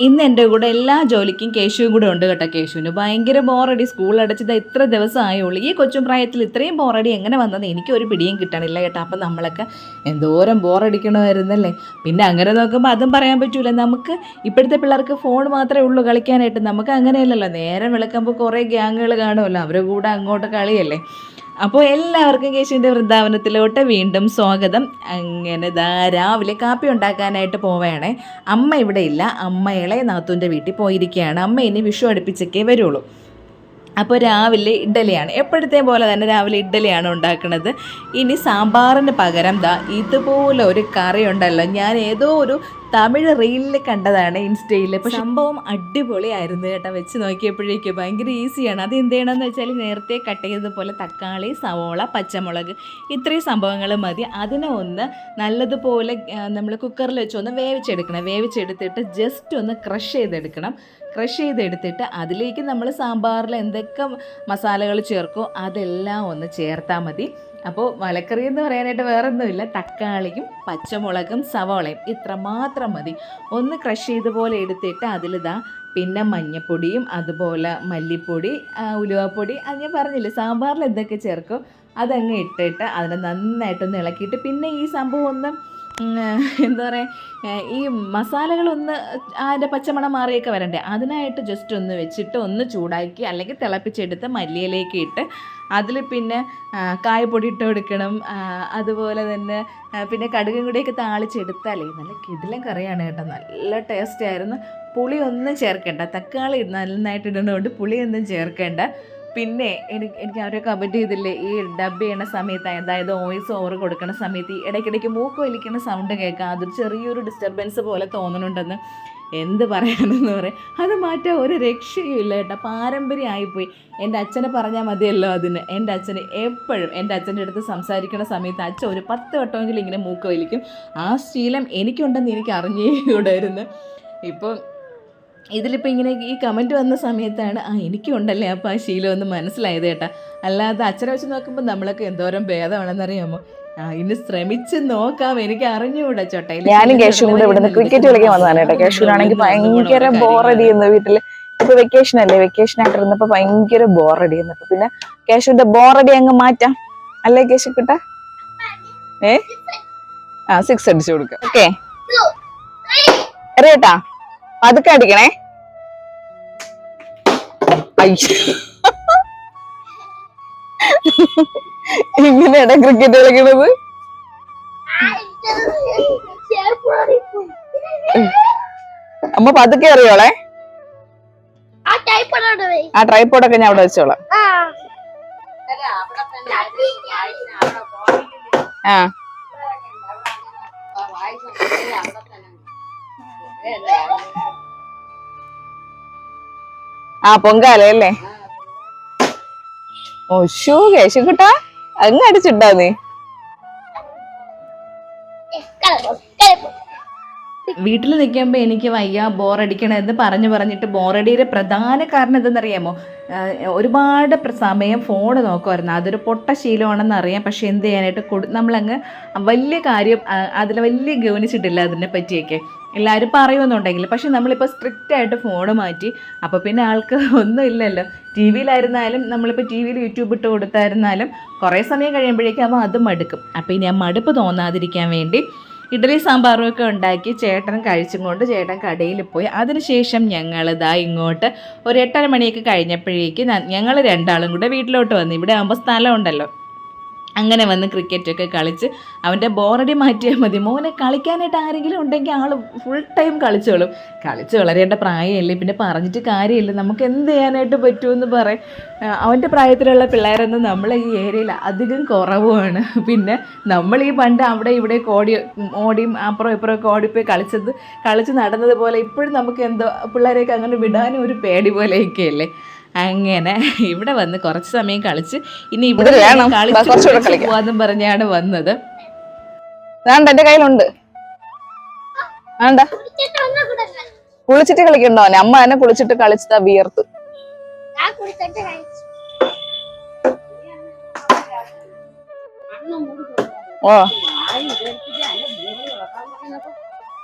ഇന്ന് എന്റെ കൂടെ എല്ലാ ജോലിക്കും കേശുവും കൂടെ ഉണ്ട് കേട്ടോ കേശുവിന്. ഭയങ്കര ബോറടി. സ്കൂൾ അടച്ചത് എത്ര ദിവസം ആയുള്ളൂ. ഈ കൊച്ചും പ്രായത്തിൽ ഇത്രയും ബോറടി എങ്ങനെ വന്നത്? എനിക്കൊരു പിടിയും കിട്ടണില്ല കേട്ടോ. അപ്പം നമ്മളൊക്കെ എന്തോരം ബോറടിക്കണമായിരുന്നല്ലേ? പിന്നെ അങ്ങനെ നോക്കുമ്പോൾ അതും പറയാൻ പറ്റൂല. നമുക്ക് ഇപ്പോഴത്തെ പിള്ളേർക്ക് ഫോൺ മാത്രമേ ഉള്ളൂ കളിക്കാനായിട്ട്. നമുക്ക് അങ്ങനെയല്ലല്ലോ. നേരം വിളക്കുമ്പോൾ കുറേ ഗ്യാങ്ങുകൾ കാണുമല്ലോ. അവരുടെ കൂടെ അങ്ങോട്ട് കളിയല്ലേ? അപ്പോൾ എല്ലാവർക്കും കേശുവിന്റെ വൃന്ദാവനത്തിലോട്ട് വീണ്ടും സ്വാഗതം. അങ്ങനെ ദാ രാവിലെ കാപ്പി ഉണ്ടാക്കാനായിട്ട് പോവുകയാണേ. അമ്മ ഇവിടെ ഇല്ല. അമ്മ ഇളയ നാത്തൂന്റെ വീട്ടിൽ പോയിരിക്കുകയാണ്. അമ്മ ഇനി വിഷു അടുപ്പിച്ചൊക്കെ വരുള്ളൂ. അപ്പോൾ രാവിലെ ഇഡ്ഡലിയാണ്. എപ്പോഴത്തെ പോലെ തന്നെ രാവിലെ ഇഡ്ഡലിയാണ് ഉണ്ടാക്കുന്നത്. ഇനി സാമ്പാറിന് പകരം ദാ ഇതുപോലെ ഒരു കറി ഉണ്ടല്ലോ ഞാൻ ഏതോ ഒരു തമിഴ് റീലിൽ കണ്ടതാണ് ഇൻസ്റ്റയിൽ അപ്പോൾ സംഭവം അടിപൊളിയായിരുന്നു കേട്ടോ. വെച്ച് നോക്കിയപ്പോഴേക്കും ഭയങ്കര ഈസിയാണ്. അത് എന്ത് ചെയ്യണമെന്ന് വെച്ചാൽ നേരത്തെ കട്ട് ചെയ്തതുപോലെ തക്കാളി സവോള പച്ചമുളക് ഇത്രയും സംഭവങ്ങൾ മതി. അതിനെ ഒന്ന് നല്ലതുപോലെ നമ്മൾ കുക്കറിൽ വെച്ച് ഒന്ന് വേവിച്ചെടുക്കണം. വേവിച്ചെടുത്തിട്ട് ജസ്റ്റ് ഒന്ന് ക്രഷ് ചെയ്തെടുക്കണം. ക്രഷ് ചെയ്തെടുത്തിട്ട് അതിലേക്ക് നമ്മൾ സാമ്പാറിൽ എന്തൊക്കെ മസാലകൾ ചേർക്കോ അതെല്ലാം ഒന്ന് ചേർത്താൽ മതി. അപ്പോൾ മലക്കറി എന്ന് പറയാനായിട്ട് വേറെ ഒന്നുമില്ല തക്കാളിയും പച്ചമുളകും സവാളയും ഇത്ര മാത്രം മതി. ഒന്ന് ക്രഷ് ചെയ്ത പോലെ എടുത്തിട്ട് അതിലിതാ പിന്നെ മഞ്ഞപ്പൊടിയും അതുപോലെ മല്ലിപ്പൊടി ഉലുവപ്പൊടി അത് ഞാൻ പറഞ്ഞില്ലേ സാമ്പാറിൽ എന്തൊക്കെ ചേർക്കും അതങ്ങ് ഇട്ടിട്ട് അതിനെ നന്നായിട്ടൊന്ന് ഇളക്കിയിട്ട് പിന്നെ ഈ സംഭവം ഒന്ന് എന്താ പറയുക ഈ മസാലകളൊന്ന് അതിന്റെ പച്ചമണം മാറിയൊക്കെ വരണ്ടേ? അതിനായിട്ട് ജസ്റ്റ് ഒന്ന് വെച്ചിട്ട് ഒന്ന് ചൂടാക്കി അല്ലെങ്കിൽ തിളപ്പിച്ചെടുത്ത് മല്ലിയിലേക്ക് ഇട്ട് അതിൽ പിന്നെ കായപ്പൊടി ഇട്ട് കൊടുക്കണം. അതുപോലെ തന്നെ പിന്നെ കടുകും കൂടിയൊക്കെ താളിച്ചെടുത്താലേ നല്ല കിടിലൻ കറിയാണ് കേട്ടോ. നല്ല ടേസ്റ്റ് ആയിരുന്നു. പുളി ഒന്നും ചേർക്കേണ്ട. തക്കാളി നന്നായിട്ട് ഇടുന്നതുകൊണ്ട് പുളിയൊന്നും ചേർക്കേണ്ട. പിന്നെ എനിക്ക് എനിക്ക് അവരെ കമന്റ് ചെയ്തില്ലേ ഈ ഡബ് ചെയ്യണ സമയത്ത് അതായത് വോയിസ് ഓവർ കൊടുക്കുന്ന സമയത്ത് ഈ ഇടയ്ക്കിടയ്ക്ക് മൂക്ക് വലിക്കുന്ന സൗണ്ട് കേൾക്കാം. അതൊരു ചെറിയൊരു ഡിസ്റ്റർബൻസ് പോലെ തോന്നുന്നുണ്ടെന്ന് എന്ത് പറയാനെന്ന് പറയാം. അത് മാറ്റാൻ ഒരു രക്ഷയും ഇല്ല കേട്ടോ. പാരമ്പര്യമായിപ്പോയി. എന്റെ അച്ഛനെ പറഞ്ഞാൽ മതിയല്ലോ അതിന്. എന്റെ അച്ഛന് എപ്പോഴും എന്റെ അച്ഛന്റെ അടുത്ത് സംസാരിക്കുന്ന സമയത്ത് അച്ഛൻ ഒരു പത്ത് വട്ടമെങ്കിലും ഇങ്ങനെ മൂക്ക് വലിക്കും. ആ ശീലം എനിക്കുണ്ടെന്ന് എനിക്ക് അറിഞ്ഞേ കൂടായിരുന്നു ഇപ്പോൾ ഇതിലിപ്പോൾ ഇങ്ങനെ ഈ കമന്റ് വന്ന സമയത്താണ് ആ എനിക്കുണ്ടല്ലേ അപ്പോൾ ആ ശീലം ഒന്ന് മനസ്സിലായത് കേട്ടാ. അല്ലാതെ അച്ഛനെ വെച്ച് നോക്കുമ്പോൾ നമ്മളൊക്കെ എന്തോരം ഭേദമാണെന്നറിയാമോ? ആ ഇനി ശ്രമിച്ച് നോക്കാം എനിക്ക് അറിഞ്ഞുകൂടാ ചോട്ടയിൽ ഞാനും കേശുവും കൂടെ ഇവിടുന്ന് ക്രിക്കറ്റ് കളിക്കാൻ വന്നതാണ് കേട്ടോ. കേശുവിനാണെങ്കിൽ ഭയങ്കര ബോറടി എന്ന് വീട്ടിൽ. ഇപ്പൊ വെക്കേഷൻ അല്ലേ? വെക്കേഷൻ ആയിട്ട് ഇരുന്നപ്പോ ഭയങ്കര ബോറടി എന്നപ്പോ പിന്നെ കേശുവിന്റെ ബോറടി അങ്ങ് മാറ്റാം. അല്ലേ കേശു കിട്ട? ഏ? ആ സിക്സ് അടിച്ചു കൊടുക്കാം. ഓക്കെ അറിയട്ടാ പതുക്കെ അടിക്കണേ. ഇങ്ങനെയാണ് ക്രിക്കറ്റ് കളിക്കണത്? അമ്മ പതുക്കെ അറിയോളെ ആ ട്രൈപ്പോഡൊക്കെ ഞാൻ അവിടെ വെച്ചോളാം. ആ. ആ പൊങ്കാലല്ലേ പൊങ്കാല അല്ലേ? ഓ ഷൂ കേശു കിട്ടാ അങ്ങ് അടിച്ചിട്ടാ നീ? വീട്ടിൽ നിൽക്കുമ്പോൾ എനിക്ക് വയ്യ ബോറടിക്കണമെന്ന് പറഞ്ഞു പറഞ്ഞിട്ട് ബോറടിയുടെ പ്രധാന കാരണം എന്തെന്നറിയാമോ? ഒരുപാട് സമയം ഫോൺ നോക്കുമായിരുന്നു അതൊരു പൊട്ട ശീലമാണെന്ന് അറിയാം. പക്ഷെ എന്ത് ചെയ്യാനായിട്ട് കൊടു നമ്മളങ്ങ് വലിയ കാര്യം അതിൽ വലിയ ഗവനിച്ചിട്ടില്ല അതിനെ പറ്റിയൊക്കെ. എല്ലാവരും പറയുമെന്നുണ്ടെങ്കിൽ. പക്ഷെ നമ്മളിപ്പോൾ സ്ട്രിക്റ്റ് ആയിട്ട് ഫോൺ മാറ്റി. അപ്പോൾ പിന്നെ ആൾക്ക് ഒന്നും ഇല്ലല്ലോ. ടി വിയിലായിരുന്നാലും നമ്മളിപ്പോൾ ടി വിയിൽ യൂട്യൂബ് ഇട്ട് കൊടുത്തായിരുന്നാലും കുറേ സമയം കഴിയുമ്പോഴേക്കും അവൻ അത് മടുക്കും. അപ്പോൾ ഇനി ആ മടുപ്പ് തോന്നാതിരിക്കാൻ വേണ്ടി ഇഡലി സാമ്പാറും ഒക്കെ ഉണ്ടാക്കി ചേട്ടൻ കഴിച്ചും കൊണ്ട് ചേട്ടൻ കടയിൽ പോയി. അതിനുശേഷം ഞങ്ങൾ ഇതാ ഇങ്ങോട്ട് ഒരു എട്ടര മണിയൊക്കെ കഴിഞ്ഞപ്പോഴേക്ക് ഞങ്ങൾ രണ്ടാളും കൂടെ വീട്ടിലോട്ട് വന്നു. ഇവിടെ ആകുമ്പോൾ സ്ഥലമുണ്ടല്ലോ അങ്ങനെ വന്ന് ക്രിക്കറ്റൊക്കെ കളിച്ച് അവന്റെ ബോറടി മാറ്റിയാൽ മതി. മോനെ കളിക്കാനായിട്ട് ആരെങ്കിലും ഉണ്ടെങ്കിൽ ആൾ ഫുൾ ടൈം കളിച്ചോളും. കളിച്ച് വളരേണ്ട പ്രായമല്ലേ? പിന്നെ പറഞ്ഞിട്ട് കാര്യമില്ല. നമുക്ക് എന്ത് ചെയ്യാനായിട്ട് പറ്റുമെന്ന് പറയും. അവന്റെ പ്രായത്തിലുള്ള പിള്ളേരൊന്നും നമ്മളെ ഈ ഏരിയയിൽ അധികം കുറവുമാണ് പിന്നെ നമ്മൾ ഈ പണ്ട് അവിടെ ഇവിടെ ഓടി ഓടിയും അപ്പുറം ഇപ്പുറം ഒക്കെ ഓടിപ്പോയി കളിച്ചത് കളിച്ച് നടന്നതുപോലെ ഇപ്പോഴും നമുക്ക് എന്തോ പിള്ളേരെയൊക്കെ അങ്ങനെ വിടാനും ഒരു പേടി പോലെയൊക്കെയല്ലേ? അങ്ങനെ ഇവിടെ വന്ന് കുറച്ച് സമയം കളിച്ച് ഇനി ഇവിടെ വേണം. കളിച്ച് പോവാന്നും പറഞ്ഞാണ് വന്നത്. വേണ്ട എന്റെ കയ്യിലുണ്ട്. വേണ്ട. കുളിച്ചിട്ട് കളിക്കണ്ടോ അമ്മ തന്നെ കുളിച്ചിട്ട് കളിച്ചതാ വിയർത്ത്. ഓ.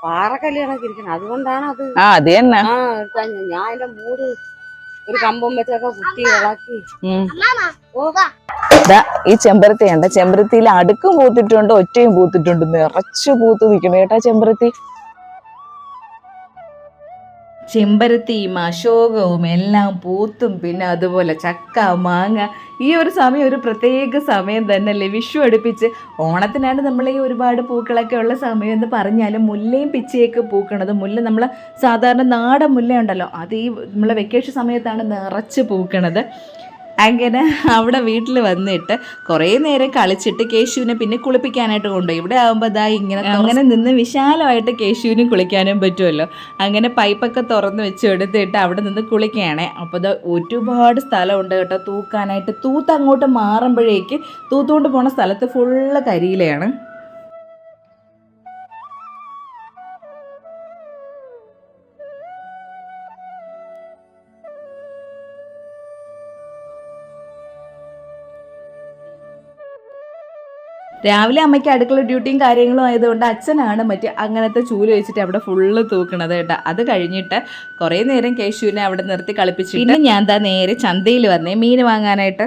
പാറക്കല്ല് കണക്കിരിക്കണം. അതുകൊണ്ടാണ് അത് ആ അത് തന്നെ. ഞാൻ- എന്റെ മൂട് ഒരു കമ്പം വെച്ചൊക്കെ കുത്തി ഇളക്കി. ഓ ഈ ചെമ്പരത്തി കണ്ട? ചെമ്പരത്തിയിൽ അടുക്കും പൂത്തിട്ടുണ്ട് ഒറ്റയും പൂത്തിട്ടുണ്ട്. നിറച്ചു പൂത്ത് നിൽക്കുന്നു. കേട്ടാ ചെമ്പരത്തി? ചെമ്പരത്തിയും അശോകവും എല്ലാം പൂത്തും. പിന്നെ അതുപോലെ ചക്ക മാങ്ങ. ഈ ഒരു സമയം ഒരു പ്രത്യേക സമയം തന്നെ അല്ലേ വിഷു അടുപ്പിച്ച് ഓണത്തിനാണ് നമ്മൾ ഈ ഒരുപാട് പൂക്കളൊക്കെ ഉള്ള സമയം എന്ന് പറഞ്ഞാലും മുല്ലയും പിച്ചയൊക്കെ പൂക്കണത് മുല്ല നമ്മൾ സാധാരണ നാടൻ മുല്ല ഉണ്ടല്ലോ അത് ഈ നമ്മളെ വെക്കേഷൻ സമയത്താണ് നിറച്ച് പൂക്കണത്. അങ്ങനെ അവിടെ വീട്ടിൽ വന്നിട്ട് കുറേ നേരം കളിച്ചിട്ട് കേശുവിനെ പിന്നെ കുളിപ്പിക്കാനായിട്ട് കൊണ്ടുപോയി. ഇവിടെ ആകുമ്പോൾ ദാ ഇങ്ങനെ അങ്ങനെ നിന്ന് വിശാലമായിട്ട് കേശുവിന് കുളിക്കാനും പറ്റുമല്ലോ. അങ്ങനെ പൈപ്പൊക്കെ തുറന്ന് വെച്ച് എടുത്തിട്ട് അവിടെ നിന്ന് കുളിക്കുകയാണേ. അപ്പോൾ ഇത് ഒരുപാട് സ്ഥലമുണ്ട് കേട്ടോ തൂക്കാനായിട്ട്. തൂത്ത് അങ്ങോട്ട് മാറുമ്പോഴേക്ക് തൂത്തുകൊണ്ട് പോണ സ്ഥലത്ത് ഫുള്ള് കരിയിലയാണ്. രാവിലെ അമ്മയ്ക്ക് അടുക്കള ഡ്യൂട്ടിയും കാര്യങ്ങളും ആയതുകൊണ്ട് അച്ഛനാണ് മറ്റ് അങ്ങനത്തെ ചൂൽ വെച്ചിട്ട് അവിടെ ഫുള്ള് തൂക്കണത് കേട്ടോ. അത് കഴിഞ്ഞിട്ട് കുറേ നേരം കേശുവിനെ അവിടെ നിർത്തി കളിപ്പിച്ചു പിന്നെ ഞാൻ എന്താ നേരെ ചന്തയിൽ വന്നേ മീൻ വാങ്ങാനായിട്ട്.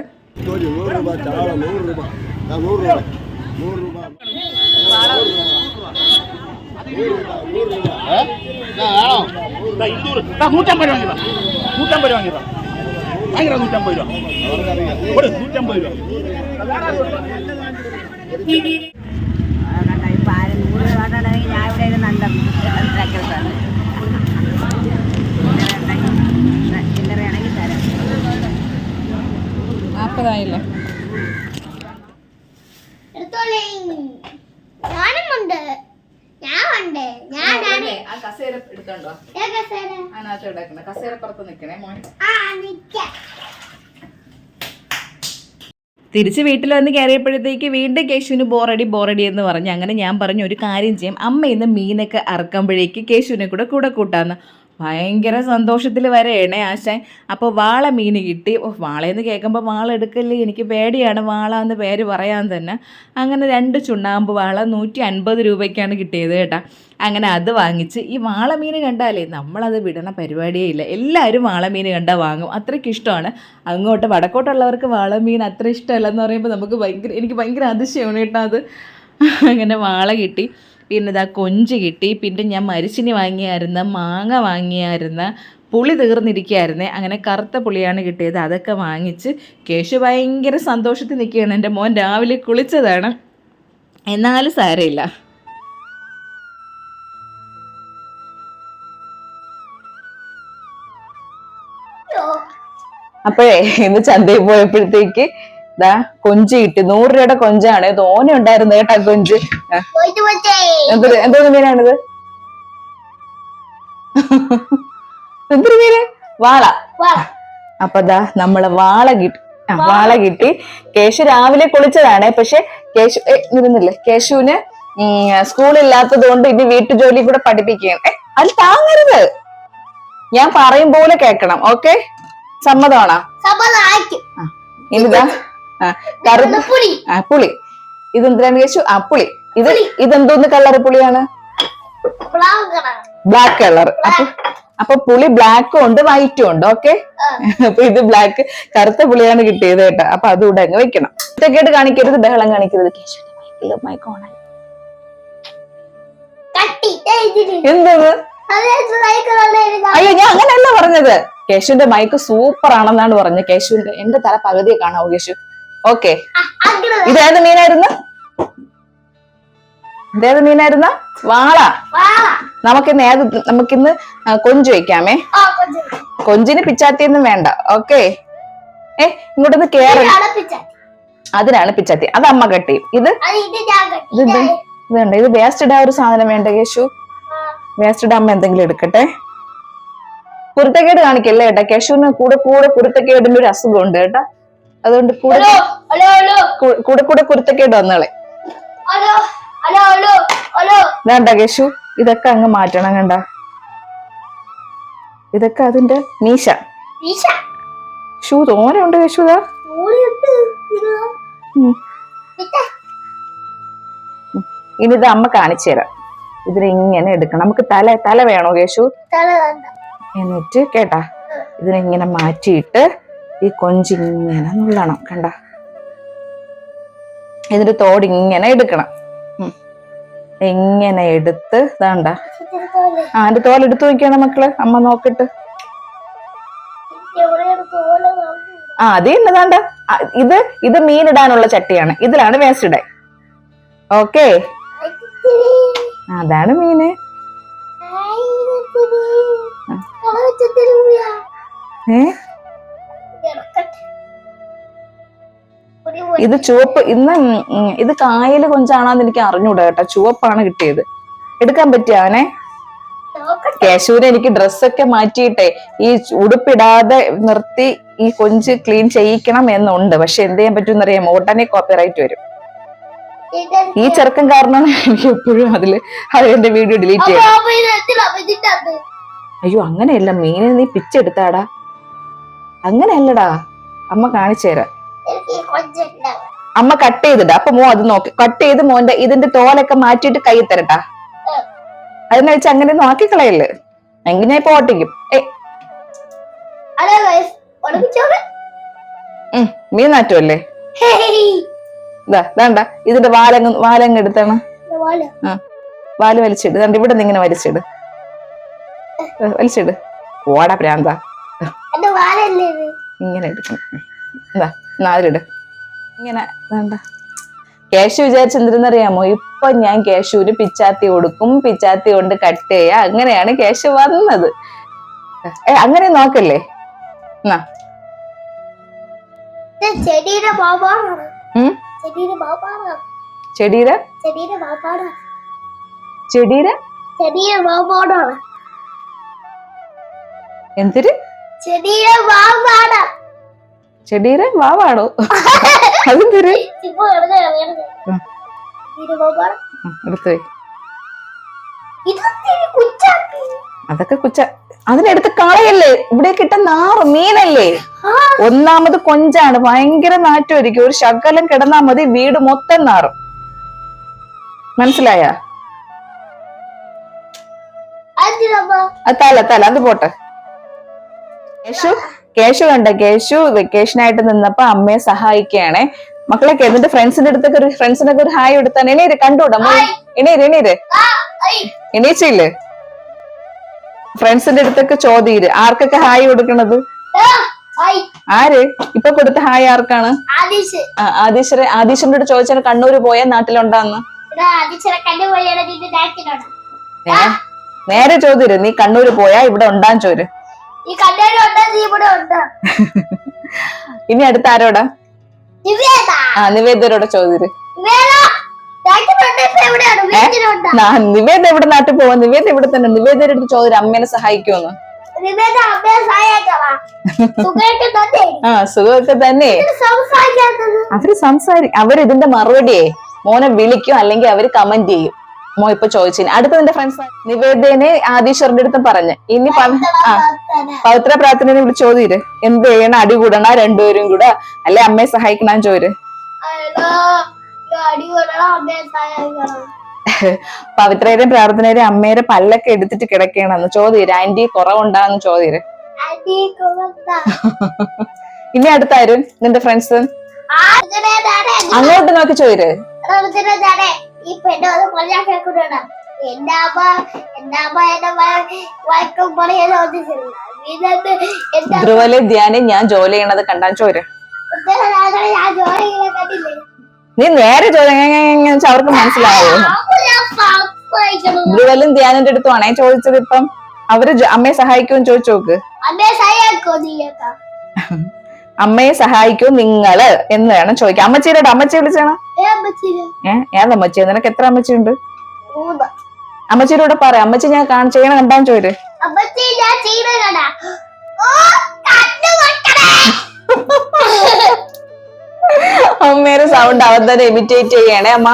നൂറ്റമ്പത് രൂപ. നൂറ്റമ്പത് രൂപ. ഭയങ്കര നൂറ്റമ്പത് രൂപ. ഒരു നൂറ്റമ്പത് രൂപ. നാൽപ്പതായില്ലേ എടുത്തോളേ. ഞാനും ഉണ്ട്. ഞാൻ ഉണ്ട്. ഞാൻ ഞാൻ ആ കസേര എടുത്തോണ്ടോ ഏ കസേര? അതിനകത്ത് കിടക്കണ. കസേരപ്പുറത്ത് നിക്കണേ മോൻ ആ നിക്കാം. തിരിച്ച് വീട്ടിൽ വന്ന് കയറിയപ്പോഴത്തേക്ക് വീണ്ടും കേശുവിന് ബോറടി ബോറടി എന്ന് പറഞ്ഞു അങ്ങനെ ഞാൻ പറഞ്ഞു ഒരു കാര്യം ചെയ്യാം. അമ്മ ഇന്ന് മീനൊക്കെ അറക്കുമ്പോഴേക്ക് കേശുവിനെ കൂടെ കൂടെ കൂട്ടാന്ന്. ഭയങ്കര സന്തോഷത്തിൽ വരെയണേ ആശാൻ. അപ്പോൾ വാള മീൻ കിട്ടി. ഓ വാളയെന്ന് കേൾക്കുമ്പോൾ വാള എടുക്കല്ലേ? എനിക്ക് പേടിയാണ് വാള എന്ന് പേര് പറയാൻ തന്നെ. അങ്ങനെ രണ്ട് ചുണ്ണാമ്പ് വാള നൂറ്റി അൻപത് രൂപയ്ക്കാണ് കിട്ടിയത് കേട്ടോ. അങ്ങനെ അത് വാങ്ങിച്ച് ഈ വാളമീൻ കണ്ടാലേ നമ്മളത് വിടണ പരിപാടിയേ ഇല്ല. എല്ലാവരും വാളമീൻ കണ്ടാൽ വാങ്ങും. അത്രയ്ക്ക് ഇഷ്ടമാണ്. അങ്ങോട്ട് വടക്കോട്ടുള്ളവർക്ക് വാളമീൻ അത്ര ഇഷ്ടമല്ലെന്ന് പറയുമ്പോൾ നമുക്ക് ഭയങ്കര എനിക്ക് ഭയങ്കര അതിശയമാണ് കേട്ടോ അത്. അങ്ങനെ വാള കിട്ടി. പിന്നെ ഇതാ കൊഞ്ച് കിട്ടി. പിന്നെ ഞാൻ മരിച്ചിനി വാങ്ങിയായിരുന്നു മാങ്ങ വാങ്ങിയായിരുന്നു പുളി തീർന്നിരിക്കുകയായിരുന്നേ അങ്ങനെ കറുത്ത പുളിയാണ് കിട്ടിയത്. അതൊക്കെ വാങ്ങിച്ച് കേശു ഭയങ്കര സന്തോഷത്തിൽ നിൽക്കുകയാണ്. എന്റെ മോൻ രാവിലെ കുളിച്ചതാണ്. എന്നാലും സാരമില്ല. അപ്പോഴേ ഇന്ന് ചന്തയിൽ പോയപ്പോഴത്തേക്ക് ഇതാ കൊഞ്ച് കിട്ടി. നൂറ് രൂപയുടെ കൊഞ്ചാണ്. തോന ഉണ്ടായിരുന്നു കേട്ടാ കൊഞ്ച്. എന്തോ എന്തൊരു എന്തോന്ന് മീനാണിത് എന്തൊരു മീന് വാള. അപ്പൊ ദാ നമ്മൾ വാള കിട്ടി. വാള കിട്ടി. കേശു രാവിലെ കുളിച്ചതാണ്. പക്ഷെ കേശു ഇരുന്നില്ല കേശുവിന് സ്കൂളില്ലാത്തത് കൊണ്ട് ഇനി വീട്ടുജോലി കൂടെ പഠിപ്പിക്കുകയാണ്. അത് താങ്ങരുത്. ഞാൻ പറയും പോലെ കേൾക്കണം. ഓക്കെ? സമ്മതമാണോ? സമ്മതമായിരിക്കും. ഇനിതാ ആ, പുളി. ഇതെന്തിനാണ് കേശു ആ പുളി. ഇത് ഇതെന്തോന്ന് കളർ പുളിയാണ്? ബ്ലാക്ക് കളർ അപ്പൊ അപ്പൊ പുളി ബ്ലാക്കും ഉണ്ട് വൈറ്റും ഉണ്ട് ഓക്കെ അപ്പൊ ഇത് ബ്ലാക്ക് കറുത്ത പുളിയാണ് കിട്ടിയത് കേട്ടോ. അപ്പൊ അതുകൂടെ അങ്ങ് വെക്കണം. ഇതൊക്കെയായിട്ട് കാണിക്കരുത് ബഹളം കാണിക്കരുത്. എന്തത് അയ്യോ ഞാൻ അങ്ങനെയല്ല പറഞ്ഞത്. കേശുവിന്റെ മൈക്ക് സൂപ്പർ ആണെന്നാണ് പറഞ്ഞത്. കേശുവിന്റെ എന്റെ തല പകുതിയെ കാണാവൂ കേശു. ഓക്കെ ഇതേത് മീനായിരുന്നു? ഇതേത് മീനായിരുന്നു? വാള. നമുക്കിന്ന് ഏത് നമുക്കിന്ന് കൊഞ്ച് വയ്ക്കാമേ കൊഞ്ചിന് പിച്ചാത്തിയൊന്നും വേണ്ട. ഓക്കെ ഏ ഇങ്ങോട്ടൊന്ന് കേറി. അതിനാണ് പിച്ചാത്തി. അത് അമ്മ കട്ടി ഇത്? ഇത് ഞാൻ കട്ടി ഇത് ഇത് ഇതുണ്ട്. ഇത് വേസ്റ്റ് ഇടാൻ ഒരു സാധനം വേണ്ട കേശു. വേസ്റ്റ് ഇടാൻ അമ്മ എന്തെങ്കിലും എടുക്കട്ടെ. കുരുത്തക്കേട് കാണിക്കല്ലേ കേട്ടാ കേശുവിന് കൂടെ കൂടെ കുരുത്തക്കേടിന്റെ ഒരു അസുഖമുണ്ട് കേട്ടാ അതുകൊണ്ട് കൂടെ കൂടെ കൂടെ കുരുത്തക്കേട് വന്നോളെ വേണ്ട കേശു ഇതൊക്കെ അങ്ങ് മാറ്റണം കണ്ട. ഇതൊക്കെ അതിന്റെ മീശ. ഷൂ തോനുണ്ട് കേശു ഇതാ. ഓടിയിട്ട് ഇത്. ഉം. പിന്നെ ഇനി ഇത് അമ്മ കാണിച്ചു തരാം. ഇതിനെ ഇങ്ങനെ എടുക്കണം. നമുക്ക് തല തല വേണോ കേശു? തല കണ്ട എന്നിട്ട് കേട്ടാ ഇതിനെ ഇങ്ങനെ മാറ്റിയിട്ട് ഈ കൊഞ്ചിങ്ങനെ നുള്ളണം കണ്ട? ഇതിന്റെ തോട് ഇങ്ങനെ എടുക്കണം. എങ്ങനെ ഇങ്ങനെ എടുത്ത് ഇതാണ്ട? ആ എന്റെ തോൽ എടുത്തു നോക്കിയാണ് മക്കൾ? അമ്മ നോക്കിട്ട്. ആ അത് ഇന്നതാണ്ട ഇത് ഇത് മീനിടാനുള്ള ചട്ടിയാണ്. ഇതിലാണ് വേസ്റ്റ് ഇടാൻ ഓക്കേ. അതാണ് മീന്. ഇത് ചുവപ്പ് ഇന്ന് ഇത് കായൽ കൊഞ്ചാണോന്ന് എനിക്ക് അറിഞ്ഞൂടാ കേട്ടോ. ചുവപ്പാണ് കിട്ടിയത്. എടുക്കാൻ പറ്റിയ അവനെ? കേശൂര് എനിക്ക് ഡ്രസ്സൊക്കെ മാറ്റിയിട്ടെ. ഈ ഉടുപ്പിടാതെ നിർത്തി ഈ കൊഞ്ച് ക്ലീൻ ചെയ്യിക്കണം എന്നുണ്ട്. പക്ഷെ എന്ത് ചെയ്യാൻ പറ്റും അറിയാം ഉടനെ കോപ്പിറൈറ്റ് വരും. ഈ ചെറുക്കൻ കാരണം എനിക്ക് എപ്പോഴും അതിൽ അതിന്റെ വീഡിയോ ഡിലീറ്റ് ചെയ്യാം അയ്യോ അങ്ങനെയല്ല മീനെ നീ പിച്ചെടുത്താടാ. അങ്ങനെയല്ലടാ അമ്മ കാണിച്ചു തരാം. അമ്മ കട്ട് ചെയ്തിടാ അപ്പൊ മോ അത് നോക്കി. കട്ട് ചെയ്ത് മോന്റെ ഇതിന്റെ തോലൊക്കെ മാറ്റിയിട്ട് കൈ തരട്ടാ. അതിനെ വെച്ച് അങ്ങനെ നോക്കി കളയല്ലേ? എങ്കിൽ ഞാൻ ഇപ്പൊ ഓട്ടിക്കും. ഏ മീൻ നാറ്റുമല്ലേ ഇതാ വേണ്ട ഇതിന്റെ വാലങ്ങ് വാലങ്ങ് എടുത്താണ്. വാൽ. വലിച്ചിട്. ഇവിടെ നിന്ന് ഇങ്ങനെ വലിച്ചിട്. വലിച്ചിട്. ഓടാ പ്രാന്ത. ഇങ്ങനെ എടുക്കണം. എന്താ നാലിട് ഇങ്ങനെ വേണ്ട. കേശു വിചാരിച്ചെന്തിരുന്നറിയാമോ ഇപ്പൊ ഞാൻ കേശുവിന് പിച്ചാത്തി കൊടുക്കും പിച്ചാത്തി കൊണ്ട് കട്ട് ചെയ്യ. അങ്ങനെയാണ് കേശു വന്നത്. ഏ അങ്ങനെ നോക്കല്ലേ? എന്നാ ചെടിയുടെ ചെടിയുടെ ചെടിയുടെ? ചെടിയുടെ എന്തിര്? ചെടിയുടെ വാവാണോ. അതെന്തിര്? എടുത്ത് അതൊക്കെ കുച്ച. അതിനെടുത്ത് കളയല്ലേ? ഇവിടെ കിട്ടുന്ന നാറ് മീനല്ലേ? ഒന്നാമത് കൊഞ്ചാണ്. ഭയങ്കര നാറ്റമായിരിക്കും. ഒരു ശകലം കിടന്നാ മതി. വീട് മൊത്തം നാറും. മനസ്സിലായ? തല തല. അത് പോട്ടെ. കേശു കേശു കണ്ട? കേശു വെക്കേഷൻ ആയിട്ട് നിന്നപ്പോ അമ്മയെ സഹായിക്കുകയാണേ. മക്കളെ എന്നിട്ട് ഫ്രണ്ട്സിന്റെ അടുത്തൊക്കെ ഒരു ഫ്രണ്ട്സിനൊക്കെ ഒരു ഹായ് കൊടുത്താൻ എണീര് കണ്ടുകൂടാ എണീര് എണീര്. എണീച്ചില്ലേ? ഫ്രണ്ട്സിന്റെ അടുത്തൊക്കെ ചോദ്യം ആർക്കൊക്കെ ഹായ് കൊടുക്കണത്? ആര്? ഇപ്പൊ കൊടുത്ത ഹായ് ആർക്കാണ്? ആദീശ്വര ആദീശ്വരന്റെ അടുത്ത് ചോദിച്ചാൽ കണ്ണൂര് പോയ നാട്ടിലുണ്ടാന്ന്. നേരെ ചോദ്യര് നീ കണ്ണൂര് പോയാ ഇവിടെ ഉണ്ടാന്ന് ചോര് ഇനി അടുത്ത ആരോടാ? ആ നിവേദരോടെ ചോദ്യര് നിവേദ എവിടെ നാട്ടിൽ പോവാ? നിവേദ ഇവിടെ തന്നെ? നിവേദയുടെ അടുത്ത് ചോദ്യം അമ്മേനെ സഹായിക്കുമെന്ന് ആ സുഖമൊക്കെ തന്നെ. അവർ സംസാരി അവർ ഇതിന്റെ മറുപടിയെ മോനെ വിളിക്കും അല്ലെങ്കിൽ അവർ കമന്റ് ചെയ്യും. മോ ഇപ്പൊ ചോദിച്ചിന്. അടുത്ത നിന്റെ ഫ്രണ്ട്സ് നിവേദനെ ആദീശ്വറിന്റെ അടുത്ത് പറഞ്ഞ്. ഇനി ആ പവിത്ര പ്രാർത്ഥനയെ വിളിച്ച് ചോദ്യര് എന്ത് ചെയ്യണം? അടി കൂടണ? രണ്ടുപേരും കൂടെ അല്ലെ അമ്മയെ സഹായിക്കണം ചോര് പവിത്രയുടെ പ്രാർത്ഥനയുടെ അമ്മയുടെ പല്ലൊക്കെ എടുത്തിട്ട് കിടക്കണെന്ന് ചോദ്യര് ആന്റി കുറവുണ്ടാന്ന് ചോദ്യര് ഇനി അടുത്താരും നിന്റെ ഫ്രണ്ട്സ് അങ്ങോട്ട് നോക്കി ചോദ്യര് ഈ പെണ്ണ് അത് പറയാൻ കേൾക്കുന്നുണ്ട്? എന്റെ അമ്മ എന്റെ അമ്മ എന്റെ വഴക്കം പറയാൻ ചോദിച്ചില്ല ധ്രുവലെ ധ്യാനം ഞാൻ ജോലി ചെയ്യണത് കണ്ടാൻ ചോര. നീ നേരെ ചോദ്യം അവർക്ക് മനസ്സിലാവോ ധ്രുവലും ധ്യാനന്റെ അടുത്തുമാണേ ചോദിച്ചത് ഇപ്പം. അവർ അമ്മയെ സഹായിക്കുമെന്ന് ചോദിച്ചു നോക്ക്. അമ്മയെ സഹായിക്കോ നീയൊക്കെ അമ്മയെ സഹായിക്കൂ നിങ്ങൾ എന്ന് വേണം ചോദിക്കാം അമ്മച്ചീരോട് അമ്മച്ചി വിളിച്ചാണ്? ഏഹ് ഏത് അമ്മച്ചി? നിനക്ക് എത്ര അമ്മച്ചിയുണ്ട്? ഉണ്ട് അമ്മച്ചിയുടെ പറ. അമ്മച്ചി ഞാൻ കാണ ചെയ്യണ കണ്ടാൻ വെക്കണേ അമ്മേരെ സൗണ്ട് അവൻ തന്നെ ഇമിറ്റേറ്റ് ചെയ്യണേ അമ്മ.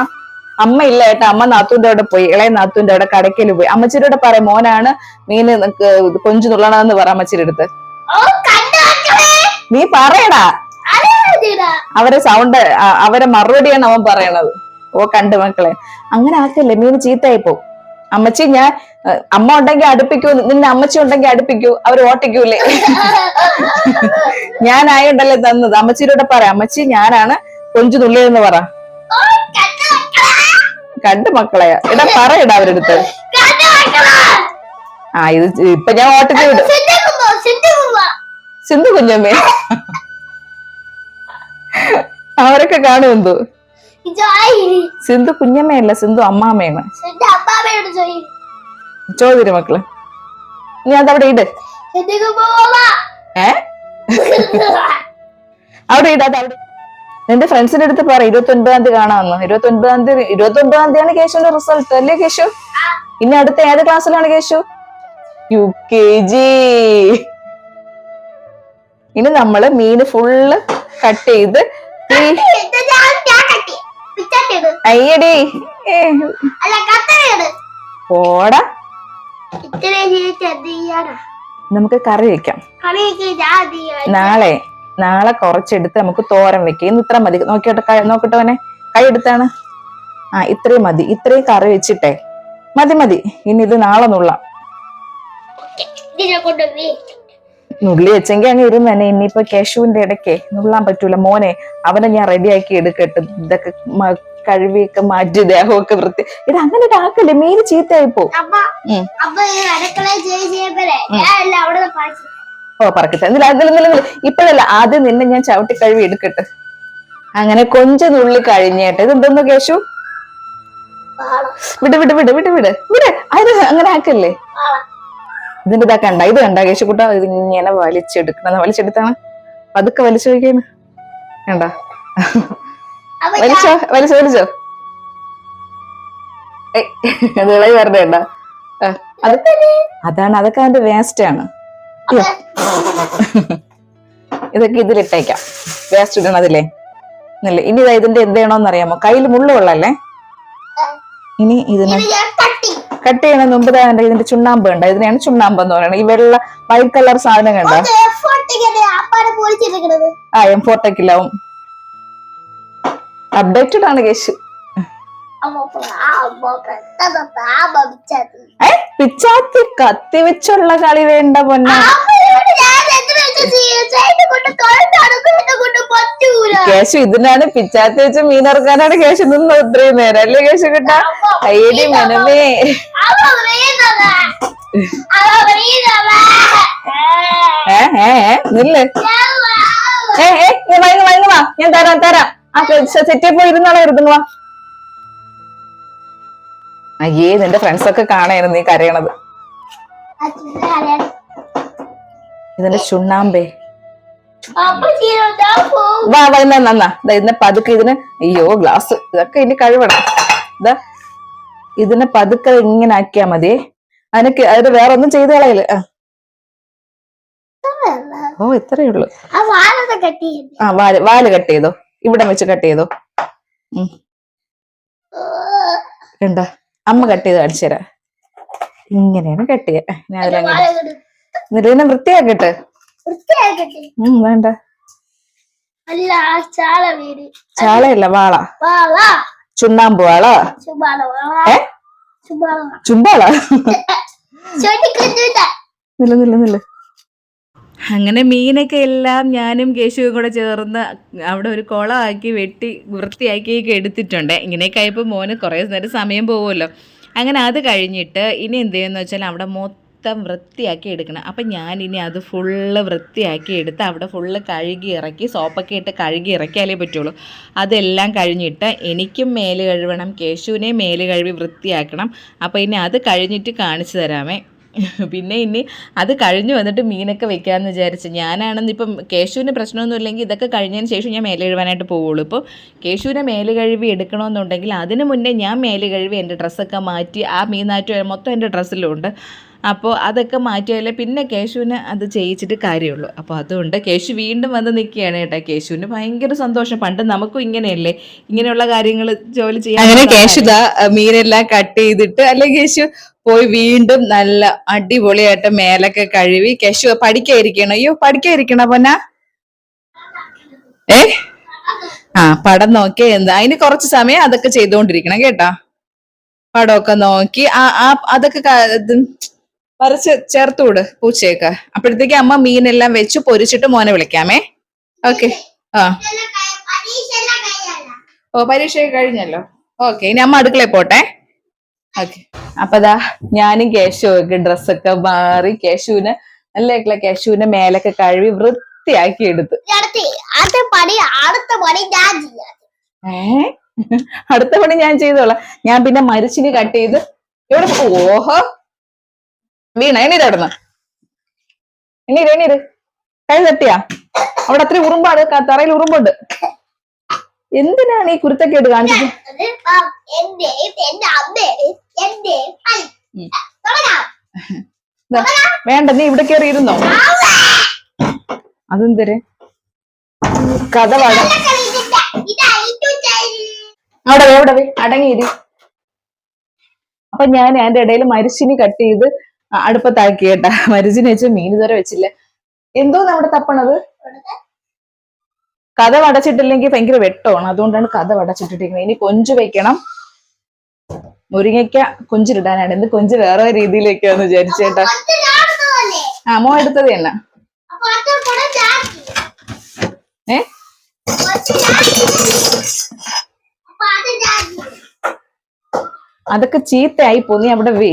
അമ്മ ഇല്ല ഏട്ടാ. അമ്മ നാത്തൂന്റെ അവിടെ പോയി. ഇളയ നാത്തൂന്റെ അവിടെ കടക്കൽ പോയി. അമ്മച്ചിയുടെ പറയാം പറ മോനാണ് മീന് കൊഞ്ചു നുള്ളണമെന്ന് പറ അമ്മച്ചിയുടെ അടുത്ത്. വെക്കണേ നീ പറയടാ. അവരെ സൗണ്ട് അവരെ മറുപടിയാണ് അവൻ പറയണത്. ഓ കണ്ടു മക്കളെ. അങ്ങനെ ആക്കല്ലേ? മീൻ ചീത്തയായിപ്പോ അമ്മച്ചി ഞാൻ അമ്മ ഉണ്ടെങ്കിൽ അടുപ്പിക്കൂ നിന്റെ അമ്മച്ചി ഉണ്ടെങ്കിൽ അടുപ്പിക്കൂ അവർ ഓട്ടിക്കൂലേ? ഞാനായോണ്ടല്ലേ തന്നത്? അമ്മച്ചിയിലൂടെ പറ. അമ്മച്ചി ഞാനാണ് കൊഞ്ചു തുള്ളിയെന്ന് പറ. കണ്ടു മക്കളെ. എടാ പറയടാ അവരെടുത്ത് ആ ഇത് ഇപ്പൊ ഞാൻ ഓട്ടിച്ചു വിടും. സിന്ധു കുഞ്ഞമ്മേ. അവരൊക്കെ കാണുമെന്തോ സിന്ധു കുഞ്ഞമ്മയല്ല സിന്ധു അമ്മാമ്മയാണ് ചോദിരു മക്കൾ. നീ അതവിടെ ഇട്. ഏ? അവിടെ ഇട് അവിടെ നിന്റെ ഫ്രണ്ട്സിന്റെ അടുത്ത് പറ ഇരുപത്തി ഒൻപതാം തീയതി കാണാമെന്ന്. ഇരുപത്തി ഒൻപതാം തീയതി ഇരുപത്തി ഒൻപതാം തീയതിയാണ് കേശുവിന്റെ റിസൾട്ട് അല്ലേ കേശു? ഇനി അടുത്ത ഏത് ക്ലാസ്സിലാണ് കേശു? U K G. ഇനി നമ്മൾ മീന് ഫുള്ള് കട്ട് ചെയ്ത് അയ്യടി. പോടാ. നമുക്ക് കറി വെക്കാം. നാളെ നാളെ കുറച്ചെടുത്ത് നമുക്ക് തോരൻ വെക്കാം. ഇന്ന് ഇത്ര മതി. നോക്കിയോട്ടെ നോക്കട്ടെ അവനെ കൈ എടുത്താണ്. ആ ഇത്രയും മതി. ഇത്രയും കറി വെച്ചിട്ടെ. മതി മതി. ഇനി ഇത് നാളെ നുള്ളാം. കൊണ്ടുപോയി നുള്ളി വെച്ചെങ്കിൽ അങ്ങ് ഇരുന്ന് തന്നെ ഇനിയിപ്പോ കേശുവിന്റെ ഇടയ്ക്ക് നുള്ളാൻ പറ്റൂല. മോനെ അവനെ ഞാൻ റെഡിയാക്കി എടുക്കട്ടെ. ഇതൊക്കെ കഴിവിയൊക്കെ മാറ്റി ദേഹമൊക്കെ വൃത്തി. ഇത് അങ്ങനെ ഇതാക്കല്ലേ മീന് ചീത്തയായി പോ അമ്മ ഉം. അമ്മ ഈ അടുക്കളയിൽ ഞാൻ എല്ലാം അവിടെ നിന്ന് ഓ പറക്കട്ടെ. നില ഇപ്പോഴല്ല ആദ്യം നിന്നെ ഞാൻ ചവിട്ടി കഴുകി എടുക്കട്ടെ. അങ്ങനെ കൊഞ്ച നുള്ളി കഴിഞ്ഞേട്ടെ. ഇത് എന്തെന്ന് കേശു വിട് വിട് വിട് വിട് വിട്. വിട്. അതിന് അങ്ങനെ ആക്കല്ലേ? ഇതിന്റെ ഇതാ കണ്ട ഇത് കണ്ട കേശുക്കുട്ട ഇത് ഇങ്ങനെ വലിച്ചെടുക്കണം വലിച്ചെടുത്താണ്. പതുക്കെ വലിച്ചു വയ്ക്കാണ് കണ്ട? വലിച്ചോ വലിച്ചോ വലിച്ചോ. അത് ഇളകി വരണേ കണ്ട? അത് അതാണ് അതൊക്കെ അതിന്റെ വേസ്റ്റ് ആണ്. ഇതൊക്കെ ഇതിലിട്ടേക്കാം. വേസ്റ്റ് ഇടണം അതില്ലേ ഇല്ല? ഇനി ഇതാ ഇതിന്റെ എന്ത് ചെയ്യണോന്ന് അറിയാമോ കയ്യിൽ മുള്ളുകൊള്ളല്ലേ ഇനി ഇതിനെ കട്ട് ചെയ്യുന്ന മുമ്പ് തന്നെ ഇതിന്റെ ചുണ്ണാമ്പ് ഉണ്ട് ഇതിനെയാണ് ചുണ്ണാമ്പ് എന്ന് പറയുന്നത്. ഈ വെള്ള വൈറ്റ് കളർ സാധനം കണ്ട? ആ എം ഫോർട്ടേക്കില്ലാവും അപ്ഡേറ്റഡ് ആണ് കേശു. പിച്ചാത്തി കത്തി വെച്ചുള്ള കളി വേണ്ട പൊന്ന. കേശു ഇതിനാണ് പിച്ചാത്തി വെച്ച് മീനിറക്കാനാണ് കേശു നിന്ന് ഇത്രയും നേരം. അല്ലേ കേശു കിട്ട? അയ്യടി മനമേ. ഏ ഏ നില്ല്. ഏ ഏ ഇങ്ങ് വാ, വാ, ഞാൻ തരാം തരാം. ആ സെറ്റ് പോയി ഇരുന്നാളെ ഇരുന്നുവാ അയ്യേ നിന്റെ ഫ്രണ്ട്സ് ഒക്കെ കാണായിരുന്നു നീ കരയണത്. ഇതിന്റെ ചുണ്ണാമ്പേ. വാ വാ എന്നാ നന്നാ ഇതിനെ പതുക്കെ ഇതിന് അയ്യോ ഗ്ലാസ് ഇതൊക്കെ ഇനി കഴിവണം. ഇതാ ഇതിനെ പതുക്കെ ഇങ്ങനെ ആക്കിയാ മതി. അതിനൊക്കെ അതിന് വേറെ ഒന്നും ചെയ്ത് കളയില്ല. ഓ ഇത്രയേ ഉള്ളു. ആ വാൽ വാൽ കട്ട് ചെയ്തോ. ഇവിടെ വെച്ച് കട്ട് ചെയ്തോ. ഉം. കണ്ട? അമ്മ കട്ട് ചെയ്ത് കാണിച്ചു തരാം. ഇങ്ങനെയാണ് കട്ട് ചെയ്യാ. ഞാൻ അതിലങ്ങനെ എന്നിട്ട് ഇതിനെ വൃത്തിയാക്കട്ടെ ഉം വേണ്ട. ചാളയല്ല വാള. വാള. ചുണ്ണാമ്പ് വാള. ഏ? ചുമ്പാള നില നില്ല നില്ല നില്ല. അങ്ങനെ മീനൊക്കെ എല്ലാം ഞാനും കേശുവും കൂടെ ചേർന്ന് അവിടെ ഒരു കുളമാക്കി വെട്ടി വൃത്തിയാക്കിയൊക്കെ എടുത്തിട്ടുണ്ട്. ഇങ്ങനെയൊക്കെ ആയപ്പോൾ മോന് കുറേ നേരം സമയം പോകുമല്ലോ അങ്ങനെ അത് കഴിഞ്ഞിട്ട് ഇനി എന്ത് ചെയ്യുമെന്ന് വെച്ചാൽ അവിടെ മൊത്തം വൃത്തിയാക്കി എടുക്കണം. അപ്പം ഞാൻ ഇനി അത് ഫുള്ള് വൃത്തിയാക്കി എടുത്ത് അവിടെ ഫുള്ള് കഴുകി ഇറക്കി സോപ്പൊക്കെ ഇട്ട് കഴുകി ഇറക്കിയാലേ പറ്റുള്ളൂ. അതെല്ലാം കഴിഞ്ഞിട്ട് എനിക്കും മേൽ കഴുകണം കേശുവിനെ മേൽ കഴുകി വൃത്തിയാക്കണം. അപ്പോൾ ഇനി അത് കഴിഞ്ഞിട്ട് കാണിച്ചു തരാമേ. പിന്നെ ഇനി അത് കഴിഞ്ഞ് വന്നിട്ട് മീനൊക്കെ വെക്കാമെന്ന് വിചാരിച്ചു. ഞാനാണെന്ന് ഇപ്പം കേശുവിന് പ്രശ്നമൊന്നും ഇല്ലെങ്കിൽ ഇതൊക്കെ കഴിഞ്ഞതിന് ശേഷം ഞാൻ മേലെ കഴുകാനായിട്ട് പോവുള്ളൂ. ഇപ്പോൾ കേശുവിനെ മേൽ കഴുകി എടുക്കണമെന്നുണ്ടെങ്കിൽ അതിന് മുന്നേ ഞാൻ മേൽ കഴുകി എന്റെ ഡ്രസ്സൊക്കെ മാറ്റി ആ മീനാറ്റ് മൊത്തം എന്റെ ഡ്രസ്സിലുണ്ട്. അപ്പോൾ അതൊക്കെ മാറ്റിയാലേ പിന്നെ കേശുവിന് അത് ചെയ്യിച്ചിട്ട് കാര്യമുള്ളൂ. അപ്പോൾ അതുകൊണ്ട് കേശു വീണ്ടും വന്ന് നിൽക്കുകയാണ് കേട്ടോ. കേശുവിന് ഭയങ്കര സന്തോഷം. പണ്ട് നമുക്കും ഇങ്ങനെയല്ലേ? ഇങ്ങനെയുള്ള കാര്യങ്ങൾ ജോലി ചെയ്യാൻ അങ്ങനെ കേശു മീനെല്ലാം കട്ട് ചെയ്തിട്ട് അല്ലെ കേശു? പോയി വീണ്ടും നല്ല അടിപൊളിയായിട്ട് മേലൊക്കെ കഴുകി കേശു പഠിക്കാതിരിക്കണം അയ്യോ പഠിക്കാതിരിക്കണ പൊന്ന? ഏ? ആ പടം നോക്കിയ എന്താ? അതിന് കുറച്ച് സമയം അതൊക്കെ ചെയ്തുകൊണ്ടിരിക്കണം കേട്ടോ. പടമൊക്കെ നോക്കി ആ ആ അതൊക്കെ വരച്ച് ചേർത്തുവിട് പൂച്ചയൊക്കെ. അപ്പോഴത്തേക്ക് അമ്മ മീനെല്ലാം വെച്ച് പൊരിച്ചിട്ട് മോനെ വിളിക്കാമേ. ഓക്കെ ആ. ഓ പരീക്ഷയൊക്കെ കഴിഞ്ഞല്ലോ. ഓക്കെ ഇനി അമ്മ അടുക്കളയിൽ പോട്ടെ. ഓക്കെ അപ്പൊ ദാ ഞാനും കേശുവൊക്കെ ഡ്രസ്സൊക്കെ മാറി കേശുവിന് നല്ല കേശുവിന്റെ മേലൊക്കെ കഴുകി വൃത്തിയാക്കി എടുത്ത്. ഏ? അടുത്ത പണി ഞാൻ ചെയ്തോളാം. ഞാൻ പിന്നെ മരിച്ചിന് കട്ട് ചെയ്ത് എവിടെ ഓഹോ. വീണ എണീര് അവിടുന്ന്. എണീര് എണീര് കൈ തട്ടിയാ? അവിടെ അത്ര ഉറുമ്പാണ് തറയിൽ ഉറുമ്പുണ്ട്. എന്തിനാണ് ഈ കുരുത്തക്കേട് കാണിച്ചത്? എന്റെ എന്റെ എന്റെ. വേണ്ട നീ ഇവിടെ കയറി ഇരുന്നോ? അതെന്തര്? കഥ പാട അവിടെ വേ, അടങ്ങിയിരി. അപ്പൊ ഞാൻ അതിന്റെ ഇടയിൽ മരിച്ചിനി കട്ട് ചെയ്ത് അടുപ്പത്താക്കി കേട്ടാ മരിച്ചിന് വെച്ച് മീൻ ഇതുവരെ വെച്ചില്ല. എന്തോ നമ്മുടെ തപ്പണത്? കഥ വടച്ചിട്ടില്ലെങ്കിൽ ഭയങ്കര വെട്ടമാണ്. അതുകൊണ്ടാണ് കഥ വടച്ചിട്ടിരിക്കുന്നത് ഇനി കൊഞ്ച് വെക്കണം. മുരിങ്ങയ്ക്ക കൊഞ്ചിലിടാനാണ് എന്ത് കൊഞ്ച് വേറെ രീതിയിലേക്കാന്ന് വിചാരിച്ചേട്ടാ. ആ മോ എടുത്തത് തന്നെ. ഏ. അതൊക്കെ ചീത്തയായി പോന്നി അവിടെ വേ.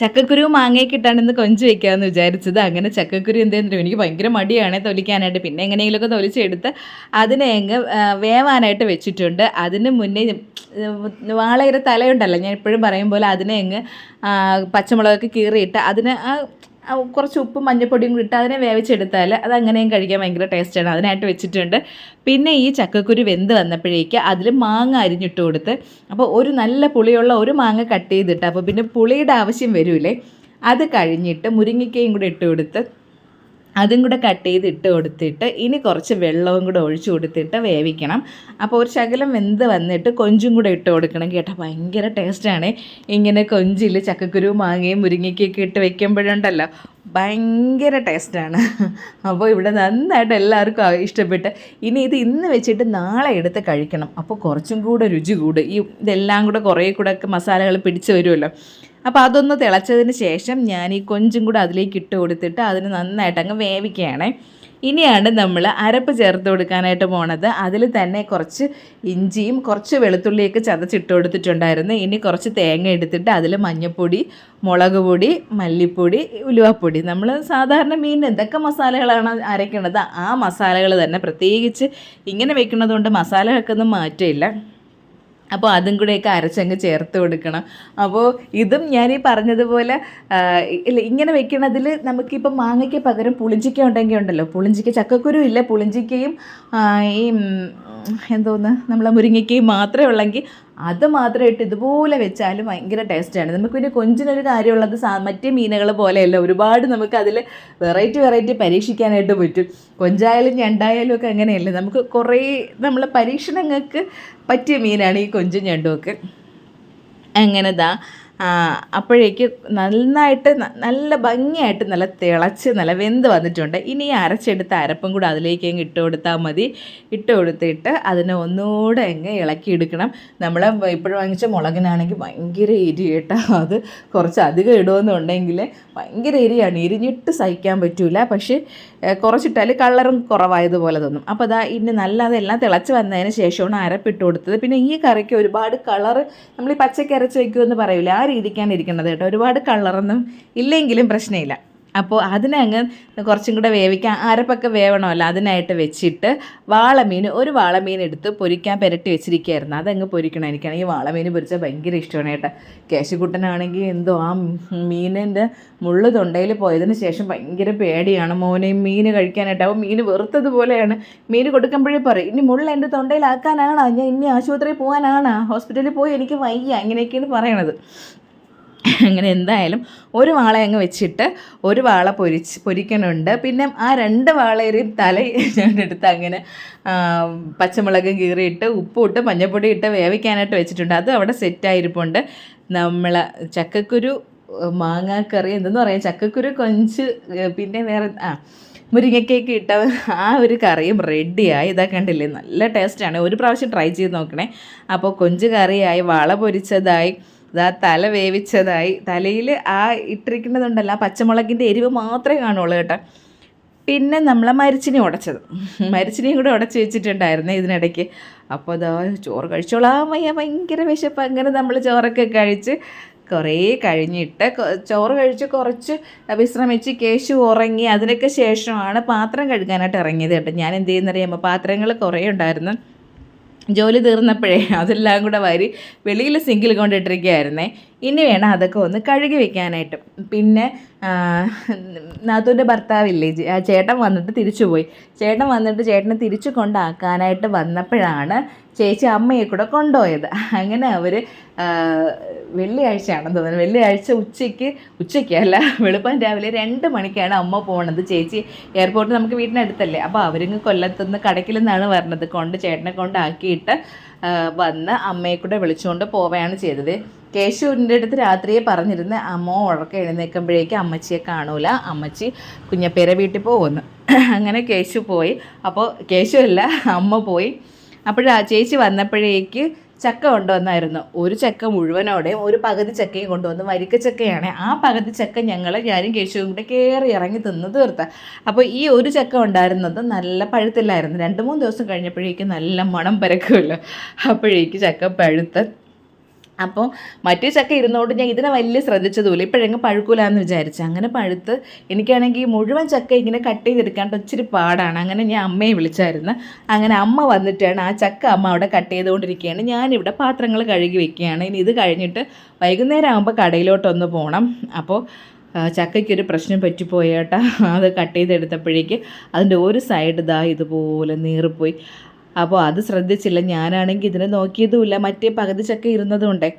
ചക്കക്കുരു മാങ്ങയൊക്കെ ഇട്ടാണ് ഇന്ന് കൊഞ്ച് വെക്കാമെന്ന് വിചാരിച്ചത്. അങ്ങനെ ചക്കക്കുരു എന്തെങ്കിലും എനിക്ക് ഭയങ്കര മടിയാണ് തൊലിക്കാനായിട്ട്. പിന്നെ എങ്ങനെയെങ്കിലുമൊക്കെ തൊലിച്ചെടുത്ത് അതിനെ അങ്ങ് വേവാനായിട്ട് വെച്ചിട്ടുണ്ട്. അതിന് മുന്നേ വാളയുടെ തലയുണ്ടല്ലോ. ഞാൻ എപ്പോഴും പറയും പോലെ അതിനെ അങ്ങ് പച്ചമുളകൊക്കെ കീറിയിട്ട് അതിന് ആ, കുറച്ച് ഉപ്പും മഞ്ഞപ്പൊടിയും കൂടി ഇട്ട് അതിനെ വേവിച്ചെടുത്താൽ അത് അങ്ങനെയും കഴിക്കാൻ ഭയങ്കര ടേസ്റ്റാണ്. അതിനായിട്ട് വെച്ചിട്ടുണ്ട്. പിന്നെ ഈ ചക്കക്കുരു വെന്ത് വന്നപ്പോഴേക്ക് അതിൽ മാങ്ങ അരിഞ്ഞിട്ട് കൊടുത്ത് അപ്പോൾ ഒരു നല്ല പുളിയുള്ള ഒരു മാങ്ങ കട്ട് ചെയ്തിട്ട് അപ്പോൾ പിന്നെ പുളിയുടെ ആവശ്യം വരൂലേ? അത് കഴിഞ്ഞിട്ട് മുരിങ്ങയ്ക്കയും കൂടെ ഇട്ട് കൊടുത്ത് അതും കൂടെ കട്ട് ചെയ്ത് ഇട്ട് കൊടുത്തിട്ട് ഇനി കുറച്ച് വെള്ളവും കൂടെ ഒഴിച്ച് കൊടുത്തിട്ട് വേവിക്കണം. അപ്പോൾ ഒരു ശകലം വെന്ത് വന്നിട്ട് കൊഞ്ചും കൂടെ ഇട്ട് കൊടുക്കണം കേട്ടോ. ഭയങ്കര ടേസ്റ്റാണ് ഇങ്ങനെ കൊഞ്ചിൽ ചക്കക്കുരു മാങ്ങയും മുരിങ്ങയ്ക്കൊക്കെ ഇട്ട് വെക്കുമ്പോഴുണ്ടല്ലോ. ഭയങ്കര ടേസ്റ്റാണ് അപ്പോൾ ഇവിടെ നന്നായിട്ട് എല്ലാവർക്കും ഇഷ്ടപ്പെട്ട് ഇനി ഇത് ഇന്ന് വെച്ചിട്ട് നാളെ എടുത്ത് കഴിക്കണം. അപ്പോൾ കുറച്ചും കൂടെ രുചി കൂടും. ഈ ഇതെല്ലാം കൂടെ കുറേ കൂടെ ഒക്കെ മസാലകൾ പിടിച്ച് വരുമല്ലോ. അപ്പോൾ അതൊന്ന് തിളച്ചതിന് ശേഷം ഞാൻ ഈ കൊഞ്ചും കൂടെ അതിലേക്ക് ഇട്ട് കൊടുത്തിട്ട് അതിന് നന്നായിട്ട് അങ്ങ് വേവിക്കുകയാണ്. ഇനിയാണ് നമ്മൾ അരപ്പ് ചേർത്ത് കൊടുക്കാനായിട്ട് പോണത്. അതിൽ തന്നെ കുറച്ച് ഇഞ്ചിയും കുറച്ച് വെളുത്തുള്ളിയൊക്കെ ചതച്ചിട്ട് കൊടുത്തിട്ടുണ്ടായിരുന്നു. ഇനി കുറച്ച് തേങ്ങ എടുത്തിട്ട് അതിൽ മഞ്ഞൾപ്പൊടി മുളക് പൊടി മല്ലിപ്പൊടി ഉലുവപ്പൊടി. നമ്മൾ സാധാരണ മീൻ എന്തൊക്കെ മസാലകളാണ് അരയ്ക്കുന്നത് ആ മസാലകൾ തന്നെ പ്രത്യേകിച്ച് ഇങ്ങനെ വെക്കുന്നത് കൊണ്ട് മസാലകൾക്കൊന്നും മാറ്റമില്ല. അപ്പോൾ അതും കൂടെയൊക്കെ അരച്ചങ്ങ് ചേർത്ത് കൊടുക്കണം. അപ്പോൾ ഇതും ഞാൻ ഈ പറഞ്ഞതുപോലെ ഇല്ല ഇങ്ങനെ വെക്കണതിൽ നമുക്കിപ്പോൾ മാങ്ങയ്ക്ക് പകരം പുളിഞ്ചിക്ക ഉണ്ടെങ്കിൽ ഉണ്ടല്ലോ. പുളിഞ്ചിക്ക ചക്കക്കുരു ഇല്ല പുളിഞ്ചിക്കയും ഈ എന്തോന്ന് നമ്മളെ മുരിങ്ങയ്ക്കയും മാത്രമേ ഉള്ളെങ്കിൽ അത് മാത്രം ഇട്ട് ഇതുപോലെ വെച്ചാലും ഭയങ്കര ടേസ്റ്റാണ് നമുക്ക് പിന്നെ കൊഞ്ചിനൊരു കാര്യമുള്ളത് സാ മറ്റേ മീനുകൾ പോലെയല്ല. ഒരുപാട് നമുക്ക് അതിൽ വെറൈറ്റി വെറൈറ്റി പരീക്ഷിക്കാനായിട്ട് പറ്റും. കൊഞ്ചായാലും ഞണ്ടായാലും ഒക്കെ അങ്ങനെയല്ലേ? നമുക്ക് കുറേ നമ്മൾ പരീക്ഷണങ്ങൾക്ക് പറ്റിയ മീനാണ് ഈ കൊഞ്ചും ഞണ്ടും ഒക്കെ. ദാ അപ്പോഴേക്ക് നന്നായിട്ട് നല്ല ഭംഗിയായിട്ട് നല്ല തിളച്ച് നല്ല വെന്ത് വന്നിട്ടുണ്ട്. ഇനി അരച്ചെടുത്ത അരപ്പും കൂടെ അതിലേക്ക് അങ്ങ് ഇട്ട് കൊടുത്താൽ മതി. ഇട്ട് കൊടുത്തിട്ട് അതിനെ ഒന്നുകൂടെ അങ്ങ് ഇളക്കിയെടുക്കണം നമ്മൾ ഇപ്പോഴും വാങ്ങിച്ച മുളകിനാണെങ്കിൽ ഭയങ്കര എരി കേട്ടോ അത് കുറച്ച് അധികം ഇടുമെന്നുണ്ടെങ്കിൽ ഭയങ്കര എരിയാണ്. എരിഞ്ഞിട്ട് സഹിക്കാൻ പറ്റില്ല പക്ഷേ കുറച്ചിട്ടാൽ കളറും കുറവായതുപോലെ തോന്നും. അപ്പോൾ അതാ ഇനി നല്ല അതെല്ലാം തിളച്ച് വന്നതിന് ശേഷമാണ് അരപ്പിട്ട് കൊടുത്തത്. പിന്നെ ഈ കറിക്ക് ഒരുപാട് കളറ് നമ്മൾ ഈ പച്ചക്കരച്ച് വയ്ക്കുമെന്ന് പറയില്ല ആ രീതിക്കാണ് ഇരിക്കുന്നത് കേട്ടോ. ഒരുപാട് കളറൊന്നും ഇല്ലെങ്കിലും പ്രശ്നമില്ല. അപ്പോൾ അതിനങ്ങ് കുറച്ചും കൂടെ വേവിക്കാൻ അരപ്പൊക്കെ വേവണമല്ലോ അതിനായിട്ട് വെച്ചിട്ട് വാളമീൻ ഒരു വാളമീൻ എടുത്ത് പൊരിക്കാൻ പുരട്ടി വെച്ചിരിക്കുകയായിരുന്നു. അതങ്ങ് പൊരിക്കണം ഈ വാളമീൻ പൊരിച്ചാൽ ഭയങ്കര ഇഷ്ടമാണ് കേട്ടോ. കേശുക്കുട്ടനാണെങ്കിൽ എന്തോ ആ മീനിന്റെ മുള്ളു തൊണ്ടയിൽ പോയതിന് ശേഷം ഭയങ്കര പേടിയാണ് മോനെ. മീൻ കഴിക്കാനായിട്ട്. അപ്പോൾ മീൻ വെറുത്തതുപോലെയാണ്. മീൻ കൊടുക്കുമ്പോഴേ പറയും ഇനി മുള്ള എന്റെ തൊണ്ടയിലാക്കാനാണോ? ഞാൻ ഇനി ആശുപത്രിയിൽ പോകാനാണോ? ഹോസ്പിറ്റലിൽ പോയി എനിക്ക് വയ്യ. അങ്ങനെയൊക്കെയാണ് പറയണത്. അങ്ങനെ എന്തായാലും ഒരു വാള അങ്ങ് വെച്ചിട്ട് ഒരു വാള പൊരിച്ച് പൊരിക്കണുണ്ട്. പിന്നെ ആ രണ്ട് വാളയുടെയും തല ഞാനെടുത്ത് അങ്ങനെ പച്ചമുളകും കീറിയിട്ട് ഉപ്പിട്ട് മഞ്ഞൾപ്പൊടി ഇട്ട് വേവിക്കാനായിട്ട് വെച്ചിട്ടുണ്ട്. അത് അവിടെ സെറ്റായിരിപ്പുണ്ട് നമ്മൾ ചക്കക്കുരു മാങ്ങാക്കറി എന്തെന്ന് പറയാം. ചക്കക്കുരു കൊഞ്ച് പിന്നെ വേറെ ആ മുരിങ്ങയ്ക്കൊക്കെ ഇട്ട ആ ഒരു കറിയും റെഡിയായി ഇതാ കണ്ടില്ലേ? നല്ല ടേസ്റ്റാണ് ഒരു പ്രാവശ്യം ട്രൈ ചെയ്ത് നോക്കണേ. അപ്പോൾ കൊഞ്ച് കറിയായി വാള പൊരിച്ചതായി. ഇതാ തല വേവിച്ചതായി. തലയിൽ ആ ഇട്ടിരിക്കുന്നതുണ്ടല്ലോ ആ പച്ചമുളകിന്റെ എരിവ് മാത്രമേ കാണുള്ളൂ കേട്ടോ. പിന്നെ നമ്മളെ മരിച്ചിനി ഉടച്ചത്. മരിച്ചിനിയും കൂടെ ഉടച്ച് വെച്ചിട്ടുണ്ടായിരുന്നേ ഇതിനിടയ്ക്ക്. അപ്പോൾ ഇതാ ചോറ് കഴിച്ചോളാം വയ്യ ഭയങ്കര വിശപ്പ്. അങ്ങനെ നമ്മൾ ചോറൊക്കെ കഴിച്ച് കുറേ കഴിഞ്ഞിട്ട് ചോറ് കഴിച്ച് കുറച്ച് വിശ്രമിച്ച് കേശു ഉറങ്ങി അതിനൊക്കെ ശേഷമാണ് പാത്രം കഴുകാനായിട്ട് ഇറങ്ങിയത് കേട്ടോ. ഞാൻ എന്ത് ചെയ്യുന്നറിയാമോ? പാത്രങ്ങൾ കുറേ ഉണ്ടായിരുന്നു. ജോലി തീർന്നപ്പോഴേ അതെല്ലാം കൂടെ വാരി വെളിയിൽ സിങ്കിൽ കൊണ്ടിട്ടിരിക്കുകയായിരുന്നേ. ഇനി വേണം അതൊക്കെ ഒന്ന് കഴുകി വെക്കാനായിട്ട്. പിന്നെ നാത്തൂന്റെ ഭർത്താവില്ലേ ആ ചേട്ടൻ വന്നിട്ട് തിരിച്ചു പോയി ചേട്ടൻ വന്നിട്ട് ചേട്ടനെ തിരിച്ചു കൊണ്ടാക്കാനായിട്ട് വന്നപ്പോഴാണ് ചേച്ചി അമ്മയെ കൂടെ കൊണ്ടുപോയത്. അങ്ങനെ അവർ വെള്ളിയാഴ്ചയാണെന്ന് തോന്നുന്നു. വെള്ളിയാഴ്ച ഉച്ചയ്ക്ക് ഉച്ചയ്ക്ക് അല്ല വെളുപ്പം രാവിലെ രണ്ട് മണിക്കാണ് അമ്മ പോണത്. ചേച്ചി എയർപോർട്ട് നമുക്ക് വീടിനടുത്തല്ലേ. അപ്പോൾ അവരിങ്ങ് കൊല്ലത്തുനിന്ന് കടക്കിൽ നിന്നാണ് വരണത്. കൊണ്ട് ചേട്ടനെ കൊണ്ടാക്കിയിട്ട് വന്ന് അമ്മയെ കൂടെ വിളിച്ചുകൊണ്ട് പോവുകയാണ് ചെയ്തത്. കേശുവിന്റെ അടുത്ത് രാത്രിയെ പറഞ്ഞിരുന്ന് അമ്മ ഉറക്കം എഴുന്നേൽക്കുമ്പോഴേക്കും അമ്മച്ചിയെ കാണൂല. അമ്മച്ചി കുഞ്ഞപ്പേരെ വീട്ടിൽ പോകുന്നു. അങ്ങനെ കേശു പോയി. അപ്പോൾ കേശു അല്ല അമ്മ പോയി. അപ്പോഴാ ചേച്ചി വന്നപ്പോഴേക്ക് ചക്ക കൊണ്ടുവന്നായിരുന്നു. ഒരു ചക്ക മുഴുവനോടെയും ഒരു പകുതി ചക്കയും കൊണ്ടുവന്ന്. വരിക്ക ചക്കയാണ്. ആ പകുതി ചക്ക ഞങ്ങൾ ഞാനും കേശുവും കൂടെ കയറി ഇറങ്ങി തിന്ന് തീർത്ത. അപ്പോൾ ഈ ഒരു ചക്ക ഉണ്ടായിരുന്നത് നല്ല പഴുത്തില്ലായിരുന്നു. രണ്ട് മൂന്ന് ദിവസം കഴിഞ്ഞപ്പോഴേക്കും നല്ല മണം പരക്കുമല്ലോ. അപ്പോഴേക്ക് ചക്ക പഴുത്ത് അപ്പോൾ മറ്റേ ചക്ക ഇരുന്നോണ്ട് ഞാൻ ഇതിനെ വലിയ ശ്രദ്ധിച്ചതുമില്ല. ഇപ്പോഴെങ്ങ് പഴുക്കൂലാന്ന് വിചാരിച്ചു. അങ്ങനെ പഴുത്ത് എനിക്കാണെങ്കിൽ മുഴുവൻ ചക്ക ഇങ്ങനെ കട്ട് ചെയ്തെടുക്കാണ്ട് ഒത്തിരി പാടാണ്. അങ്ങനെ ഞാൻ അമ്മയെ വിളിച്ചായിരുന്നു. അങ്ങനെ അമ്മ വന്നിട്ടാണ് ആ ചക്ക അമ്മ അവിടെ കട്ട് ചെയ്തുകൊണ്ടിരിക്കുകയാണ്. ഞാനിവിടെ പാത്രങ്ങൾ കഴുകി വെക്കുകയാണ്. ഇനി ഇത് കഴിഞ്ഞിട്ട് വൈകുന്നേരം ആകുമ്പോൾ കടയിലോട്ടൊന്ന് പോകണം അപ്പോൾ ചക്കയ്ക്കൊരു പ്രശ്നം പറ്റിപ്പോയേട്ടാ. അത് കട്ട് ചെയ്തെടുത്തപ്പോഴേക്ക് അതിന്റെ ഒരു സൈഡ് ഇതാ ഇതുപോലെ നീറിപ്പോയി. അപ്പോൾ അത് ശ്രദ്ധിച്ചില്ല. ഞാനാണെങ്കിൽ ഇതിനെ നോക്കിയതുമില്ല. മറ്റേ പകുതി ചക്ക ഇരുന്നതുകൊണ്ടേ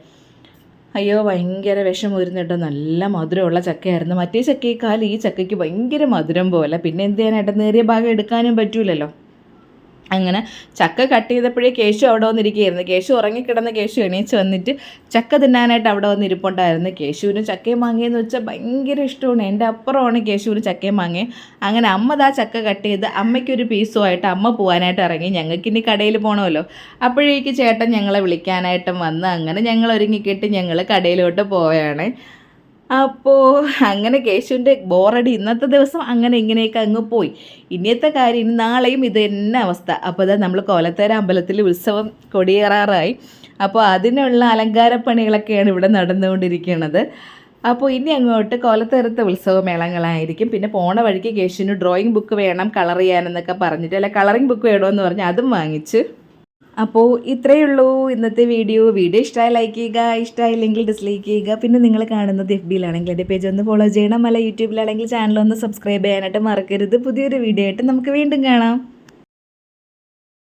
അയ്യോ ഭയങ്കര വിഷം വരുന്നിട്ടോ നല്ല മധുരമുള്ള ചക്കയായിരുന്നു. മറ്റേ ചക്കയേക്കാൾ ഈ ചക്കയ്ക്ക് ഭയങ്കര മധുരം പോലെ. പിന്നെ എന്ത് ചെയ്യാനായിട്ട് നേരിയ ഭാഗം എടുക്കാനും പറ്റൂലല്ലോ. അങ്ങനെ ചക്ക കട്ട് ചെയ്തപ്പോഴേ കേശു അവിടെ വന്നിരിക്കുകയായിരുന്നു. കേശു ഉറങ്ങിക്കിടന്ന കേശു എണീച്ച് വന്നിട്ട് ചക്ക തിന്നാനായിട്ട് അവിടെ വന്നിരിപ്പുണ്ടായിരുന്നു. കേശുവിന് ചക്കയും മാങ്ങയെന്ന് വെച്ചാൽ ഭയങ്കര ഇഷ്ടമാണ്. എന്റെ അപ്പുറമാണ് കേശുവിന് ചക്കയും മാങ്ങയും. അങ്ങനെ അമ്മ ദാ ചക്ക കട്ട് ചെയ്ത് അമ്മയ്ക്കൊരു പീസുമായിട്ട് അമ്മ പോകാനായിട്ട് ഇറങ്ങി. ഞങ്ങൾക്ക് ഇനി കടയിൽ പോകണമല്ലോ അപ്പോഴേക്ക് ചേട്ടൻ ഞങ്ങളെ വിളിക്കാനായിട്ടും വന്ന് അങ്ങനെ ഞങ്ങൾ ഒരുങ്ങിക്കിട്ട് ഞങ്ങൾ കടയിലോട്ട് പോവുകയാണ്. അപ്പോൾ അങ്ങനെ കേശുവിന്റെ ബോറടി ഇന്നത്തെ ദിവസം അങ്ങനെ ഇങ്ങനെയൊക്കെ അങ്ങ് പോയി. ഇനിയത്തെ കാര്യം ഇനി നാളെയും ഇത് തന്നെ അവസ്ഥ. അപ്പോൾ അതാ നമ്മൾ കോലത്തേര അമ്പലത്തിൽ ഉത്സവം കൊടിയേറാറായി. അപ്പോൾ അതിനുള്ള അലങ്കാര പണികളൊക്കെയാണ് ഇവിടെ നടന്നുകൊണ്ടിരിക്കുന്നത് അപ്പോൾ ഇനി അങ്ങോട്ട് കോലത്തേരത്തെ ഉത്സവമേളങ്ങളായിരിക്കും. പിന്നെ പോണ വഴിക്ക് കേശുവിന് ഡ്രോയിങ് ബുക്ക് വേണം കളർ ചെയ്യാനെന്നൊക്കെ പറഞ്ഞിട്ട് അല്ല കളറിങ് ബുക്ക് വേണമെന്ന് പറഞ്ഞ് അതും വാങ്ങിച്ച് അപ്പോൾ ഇത്രയേ ഉള്ളൂ ഇന്നത്തെ വീഡിയോ. വീഡിയോ ഇഷ്ടമായി ലൈക്ക് ചെയ്യുക ഇഷ്ടമായില്ലെങ്കിൽ ഡിസ്ലൈക്ക് ചെയ്യുക. പിന്നെ നിങ്ങൾ കാണുന്നത് എഫ് ബിയിലാണെങ്കിൽ എന്റെ പേജ് ഒന്ന് ഫോളോ ചെയ്യണം. അല്ല യൂട്യൂബിലാണെങ്കിൽ ചാനൽ ഒന്ന് സബ്സ്ക്രൈബ് ചെയ്യാനായിട്ട് മറക്കരുത്. പുതിയൊരു വീഡിയോ ആയിട്ട് നമുക്ക് വീണ്ടും കാണാം.